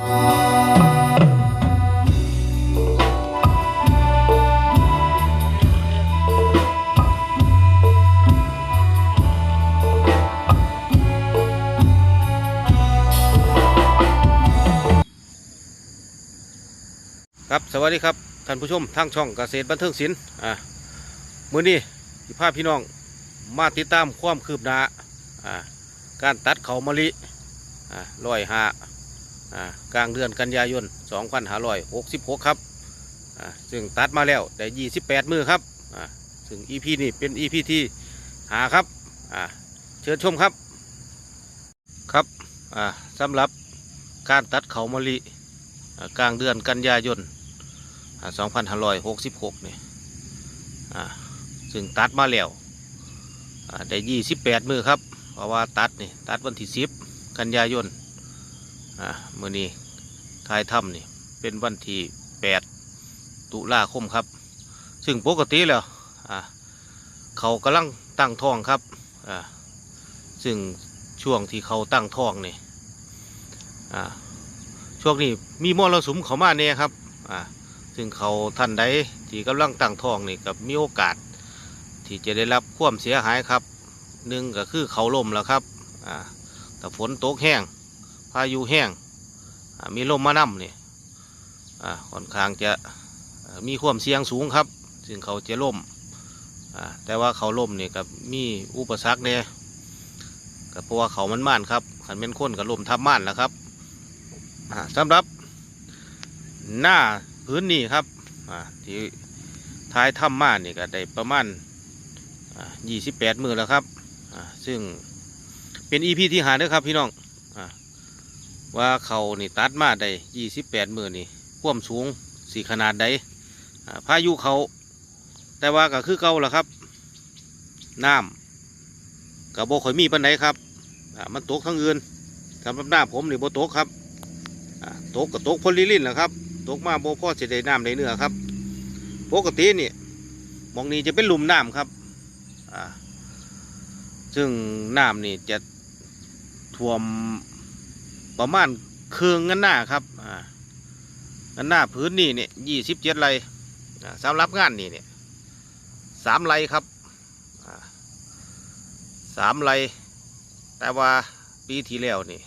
ครับสวัสดีครับท่านผู้ชมทางช่องเกษตรบันเทิงศิลป์อ่ามื้อนี้สิพาพี่น้องมาติดตามความคืบหน้าอ่าการตัดเขามะลิอ่าร้อยห่า กลางเดือนกันยายน2566 ครับซึ่งตัดมาแล้วได้ 28 มือครับซึ่ง EP นี้เป็น EP ที่หาครับเชิญชมครับครับสำหรับการตัดเขามะลิกลางเดือนกันยายนสองพันห้าร้อยหกสิบหกนี่ซึ่งตัดมาแล้วอ่าได้ยี่สิบแปดมือครับ เพราะว่าตัดนี่ตัดวันที่สิบกันยายน อ่ามื่อนี้ทายถ้ำนี่เป็นวันที่แปดตุลาคมครับ ซึ่งปกติแล้วอ่าเขากำลังตั้งท้องครับอ่าซึ่งช่วงที่เขาตั้งท้องนี่อ่าช่วงนี้มีมรสุมเขามาเนี่ยครับอ่าซึ่งเขาท่านใดที่กำลังตั้งท้องนี่กับมีโอกาส ที่จะได้รับความเสียหายครับหนึ่งก็คือเขาล่มแล้วครับอ่าแต่ฝนตกแห้ง พายุแห้งมีลมมานำนี่อ่าค่อนข้างจะมีความเสี่ยงสูงครับ ซึ่งเขาจะล่มแต่ว่าเขาล่มนี่กับมีอุปสรรคเนี่ยก็เพราะว่าเขามันม่านครับขันเป็นคนกับล่มทับม่านแล้วครับอ่าสำหรับหน้าพื้นนี่ครับที่ท้ายถ้ำมานนี่ก็ได้ประมาณยี่สิบแปดมือแล้วครับซึ่งเป็นอีพีที่หาเด้อครับพี่น้อง ว่าเขานี่ตัดมาได้ยี่สิบแปดมือนี่ควมสูงสี่ขนาดใดพายุเขา แต่ว่าก็คือเก่าแล้วครับน้ำกับโบข่อยมีปันไดครับมันตกทั้งอื่นสำหรับหน้าผมนี่โบตกครับตกกับตกพลิลินแหละครับตกมาโบพ่อจะได้น้ำได้เนื้อครับปกตินี่มองนี้จะเป็นหลุมน้ำครับซึ่งน้ำนี่จะท่วม ประมาณเครืองเงินหน้าครับอ่าเงินหน้าพื้นนี่เนี่ยยี่สิบเจ็ดไรอ่าสำหรับงานนี่เนี่ยสามไรครับอ่าสามไรแต่ว่าปีที่แล้วนี่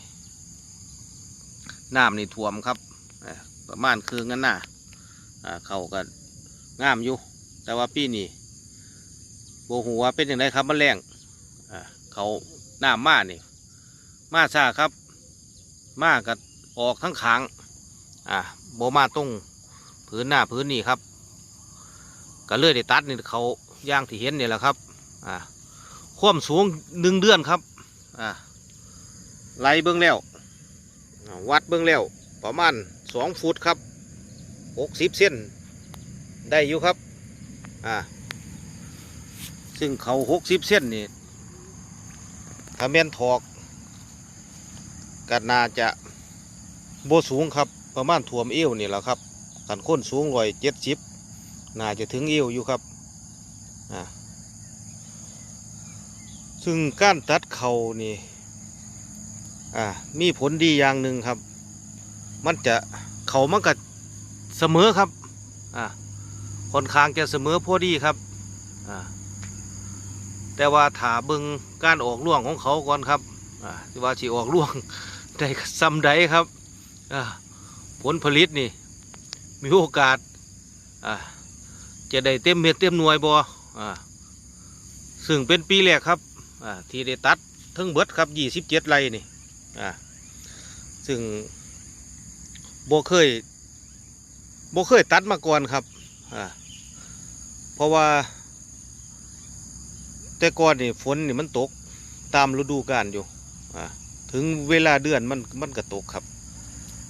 น้ำนี่ท่วมครับประมาณคืองั้นน่ะอ่าเขาก็งามอยู่ แต่ว่าปีนี้โบหัวเป็นอย่างไรครับมันแรงอ่าเขาน้ำมานี่มาซาครับ มากัออกทั้งขางอ่าโบมาตรงพื้นหน้าพื้นนี่ครับก็เลยได้ตัดนี่เขาย่างที่เห็นนี่แหละครับอ่าความสูงหนึ่งเดือนครับอ่าไล่เบื้องแล้วอ่าวัดเบื้องแล้วประมาณสองฟุตครับหกสิบเส้นได้อยู่ครับอ่าซึ่งเขาหกสิบเส้นนี่ถ้าแม่นถอก ก็น่าจะโบสูงครับ ประมาณถ่วมเอวนี่แหละครับกันค้นสูงร้อยเจ็ดสิบน่าจะถึงเอวอยู่ครับอ่าซึ่งการตัดเขานี่อ่ามีผลดีอย่างหนึ่งครับ มันจะเขามันก็เสมอครับอ่าค่อนข้างจะเสมอพอดีครับอ่าแต่ว่าถาเบิงการออกร่วงของเขาก่อนครับอ่าที่ว่าสิออกร่วง ได้ซ้ำใดครับผลผลิตนี่ มีโอกาสจะได้เต็มเม็ดเต็มหน่วยบอ่าซึ่งเป็นปีแรกครับที่ได้ตัดทั้งเบิดครับยี่สิบเจ็ดไร่นี่ซึ่งบ่เคยบ่เคยตัดมาก่อนครับเพราะว่า แต่ก่อนนี่ฝนนี่มันตกตามฤดูกาลอยู่อ่า ถึงเวลาเดือนมันมันก็ตกครับ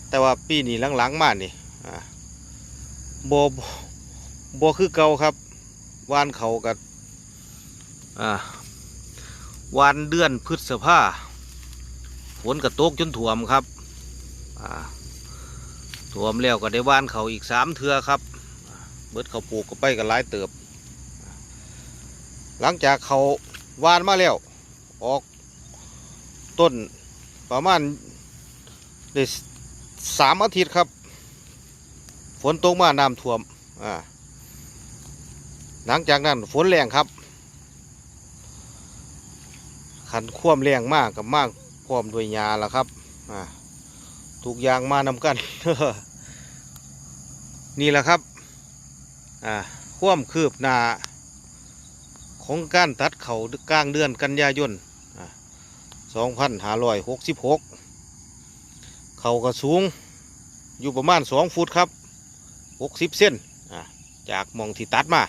แต่ว่าปีนี้หลังๆมานี่อ่าบ่บ่บ่คือเก่าครับวานเขากับอ่าวานเดือนพฤษภาฝนก็ตกจนถ่วมครับอ่าท่วมแล้วก็ได้ว่านเขาอีกสามเทือครับ เบิดเขาปลูกก็ไปกันหลายเติบ หลังจากเขาว่านมาแล้ว ออกต้น ประมาณได้สามอาทิตย์ครับ ฝนตกมาน้ำท่วมอ่าหลังจากนั้นฝนแรงครับขันคว่ำแรงมากกับมากพร้อมด้วยยาล้วครับอ่าทุกอย่างมานำกัน นี่แหละครับอ่าควมคืบหน้าของการตัดเขากลางเดือนกันยายน อ่า2566เขาก็สูงอยู่ประมาณ2ฟุตครับ60เส้นจากมองที่ตัดมา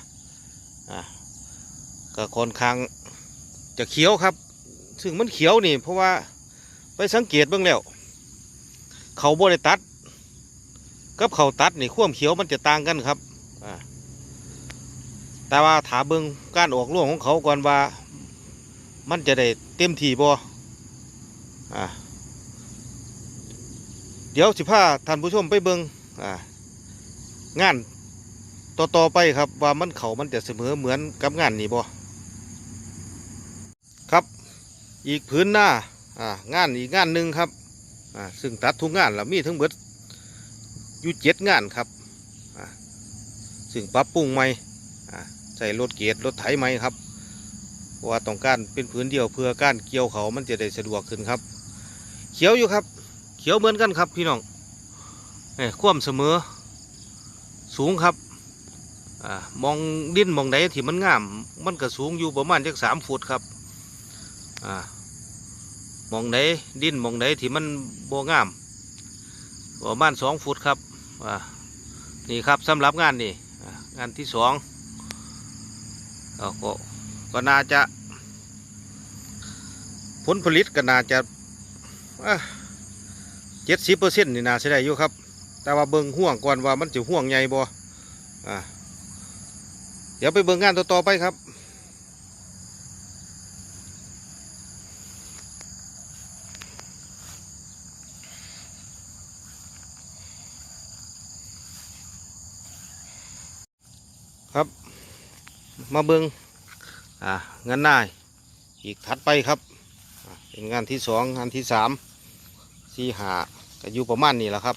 ก็ค่อนข้างจะเขียวครับ ซึ่งมันเขียวนี่เพราะว่าไปสังเกตเบ้างแล้ว เขาบ่ได้ตัด กับเขาตัดนี่ควมเขียวมันจะต่างกันครับแต่ว่าถาเบิงการออกร่วงของเขาก่อนว่า มันจะได้เต็มที่บ่ อ่าเดี๋ยวสิพาท่านผู้ชมไปเบิงอ่างานต่อๆไปครับว่ามันเขามันจะเสมอเหมือนกับงานนี้บ่ครับอีกพื้นหน้าอ่างานอีกงานหนึ่งครับอ่าซึ่งตัดทุกงานแล้วมีทั้งเบิดอยู่เจ็ดงานครับอ่าซึ่งปรับปรุงใหม่อ่าใส่รถเกียรรถไถใหม่ครับว่าต้องการเป็นพื้นเดียวเพื่อการเกี่ยวเขามันจะได้สะดวกขึ้นครับ เขียวอยู่ครับ เขียวเหมือนกันครับพี่น้องเอ้ยควมเสมอ สูงครับอมองดินมองไหนที่มันงาม มันก็สูงอยู่ประมาณจักสามฟุตครับอมองไหนดินมองไหนที่มันโบงามประมาณสองฟุตครับนี่ครับสำหรับงานนี่งานที่สองก็ก็น่าจะผลผลิตก็น่าจะ เจ็ดสิบเปอร์เซ็นต์นี่นาใช้ได้อยู่ครับ แต่ว่าเบิ่งห่วงก่อนว่ามันจะห่วงใหญ่บ่อ่าเดี๋ยวไปเบิ่งงานต่อๆไปครับครับ มาเบิงอ่างานน้ายอีกถัดไปครับ เป็นงานที่สองงานที่สามสี่หาก็อยู่ประมาณนี้แหละครับ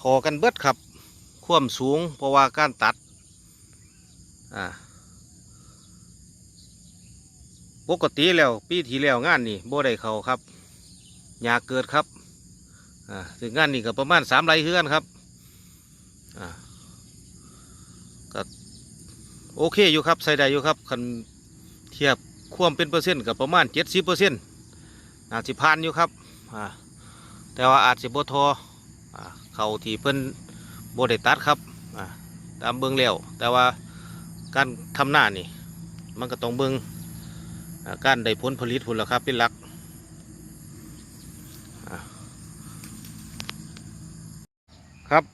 ทอกันเบิดครับควมสูงเพราะว่าการตัดอ่าปกติแล้วปีที่แล้วงานนี่โบได้เขาครับยากเกิดครับอ่าถึงงานนี่ก็ประมาณสามไรเฮือนครับอ่าโอเคอยู่ครับใส่ได้อยู่ครับคันเทียบควมเป็นเปอร์เซ็นต์กับประมาณเจ็ดสิบเปอร์เซ็นต์ อาจสิผ่านอยู่ครับแต่ว่าอาจสิบทอเขาที่เพิ่นโบได้ตัดครับตามเบิ้องแล้วแต่ว่าการทำหน้านี่ มันก็ต้องเบิ้งอ่าการได้ผลผลิตผลละครับเป็นหลักครับ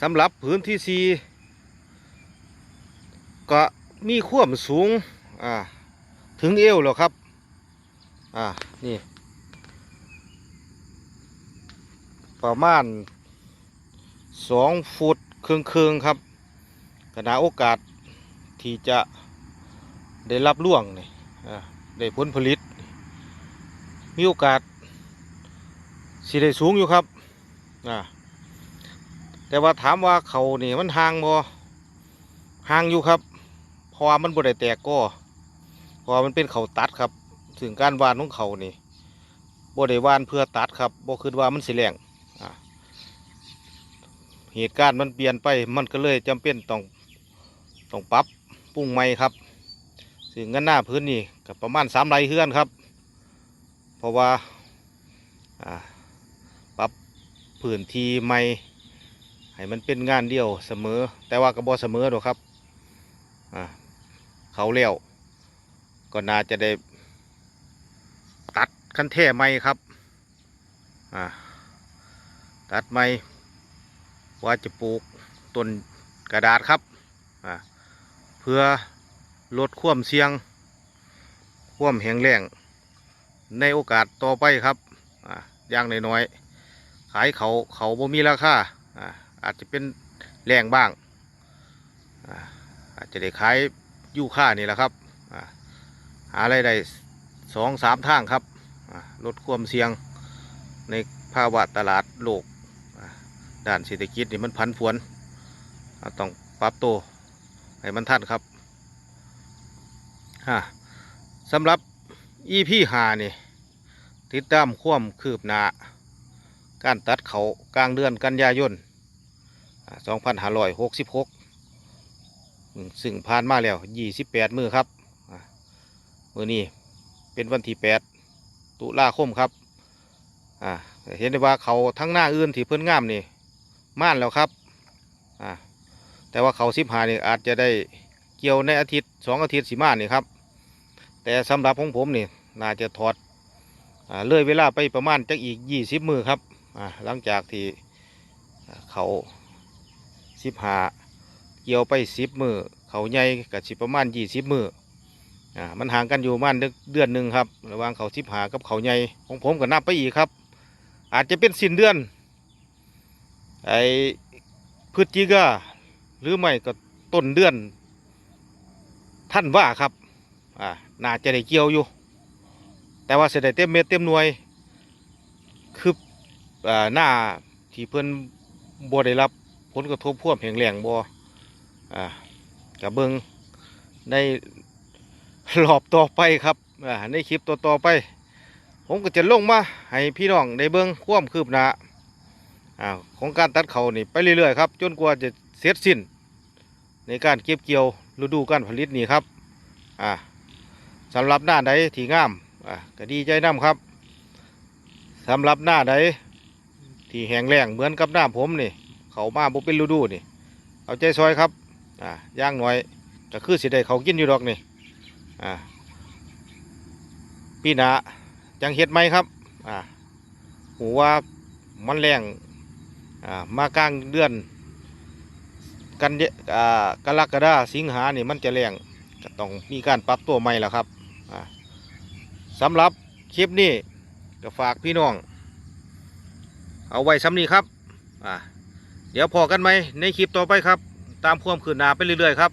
สำหรับพื้นที่สีก็มีความสูงถึงเอวแล้วครับ อ่านี่ ประมาณสองฟุตครึ่งครึ่งครับขณะโอกาสที่จะได้รับล่วงนี่ได้ผลผลิต มีโอกาสสิได้สูงอยู่ครับอ่าแต่ว่าถามว่าเขานี่มันห่างบ่ห่างอยู่ครับเพราะมันบ่ได้แตกก็เพราะมันเป็นเขาตัดครับ ถึงการวานของเขานี่บ่ได้วานเพื่อตัดครับบ่คิดว่ามันสิแรงเหตุการณ์มันเปลี่ยนไปมันก็เลยจำเป็นต้องต้องปรับปรุงใหม่ครับถึงกันหน้าพื้นนี่กับประมาณสามไรเฮือนครับ เพราะว่าปรับพื้นที่ใหม่ให้มันเป็นงานเดียวเสมอ แต่ว่าก็บ่เสมอหรอกครับเขาเลี้ยวก็น่าจะได้ ตัดคันแท่ไม้ครับตัดไม้ว่าจะปลูกต้นกระดาษครับเพื่อลดความเสี่ยงความแห้งแล้งในโอกาสต่อไปครับอย่างน้อยๆขายเขาเขาบ่มีราคาอ่าอาจจะเป็นแรงบ้างอ่าจจะได้ขายยู่ค่านี่แหละครับอ่าหาอะไรได้สองสามทางครับ ลดความเสี่ยงในภาวะตลาดโลกด้านเศรษฐกิจนี่มันผันผวนต้องปรับตัวให้มันทันครับฮะสำหรับ EP หานี่ติดตามความคืบหน้าการตัดเขากลางเดือนกันยายนอ่า2566 ซึ่งผ่านมาแล้ว 28 มือครับ มือนี้เป็นวันที่ 8 ตุลาคมครับอ่าเห็นได้ว่าเขาทั้งหน้าอื่นที่เพิ่นงามนี่ม่านแล้วครับอ่าแต่ว่าเขาสิบหานี่อาจจะได้เกี่ยวในอาทิตย์สองอาทิตย์สิม่านนี่ครับ แต่สำหรับของผมนี่น่าจะถอดอ่าเลยเวลาไปประมาณจักอีกยี่สิบมือครับอ่าหลังจากที่เขาสิบหาเกี่ยวไปสิบมือเขาใหญ่กับสิประมาณยี่สิบมือ อ่ามันห่างกันอยู่มาณเดือนหนึ่งครับ ระหว่างเขาสิบหากับเขาใหญ่ของผมก็นับไปอีกครับ อาจจะเป็นสิ้นเดือน ไอ้พฤศจิกาหรือไม่ก็ต้นเดือน ท่านว่าครับอ่าน่าจะได้เกี่ยวอยู่ แต่ว่าเสด็จเต็มเม็ดเต็มหน่วย คืออ่าหน้าที่เพิ่อนบ่ได้รับผลกระทบพ่วมแห่งแรงบ่อ่ากับเบิงใน รอบต่อไปครับในคลิปต่อต่อไป ผมก็จะลงมาให้พี่น้องได้เบิงความคืบหน้าของการตัดเขานี่ไปเรื่อยๆครับจนกว่าจะเสร็จสิ้น ในการเก็บเกี่ยวฤดูการผลิตนี่ครับสำหรับหน้าใดที่งามอะก็ดีใจน้ำครับสำหรับหน้าใดที่แห้งแล้งเหมือนกับหน้าผมนี่ เขามาบ่เป็นฤดูนี่ เอาใจซอยครับอ่าย่างหน่อยก็คือสิได้เขากินอยู่ดอกนี่ อ่าปีหน้าจังเฮ็ดไหมครับอ่าหูว่ามันแรงอ่ามากลางเดือน กันยอ่ากรกฎาสิงหานี่มันจะแรงก็ต้องมีการปรับตัวใหม่แล้วครับอ่าสำหรับคลิปนี้ก็ฝากพี่น้อง เอาไว้ซ้ำนี้ครับอ่าเดี๋ยวพอกันไหมในคลิปต่อไปครับ ตามความคืนหน้าไปเรื่อยๆครับ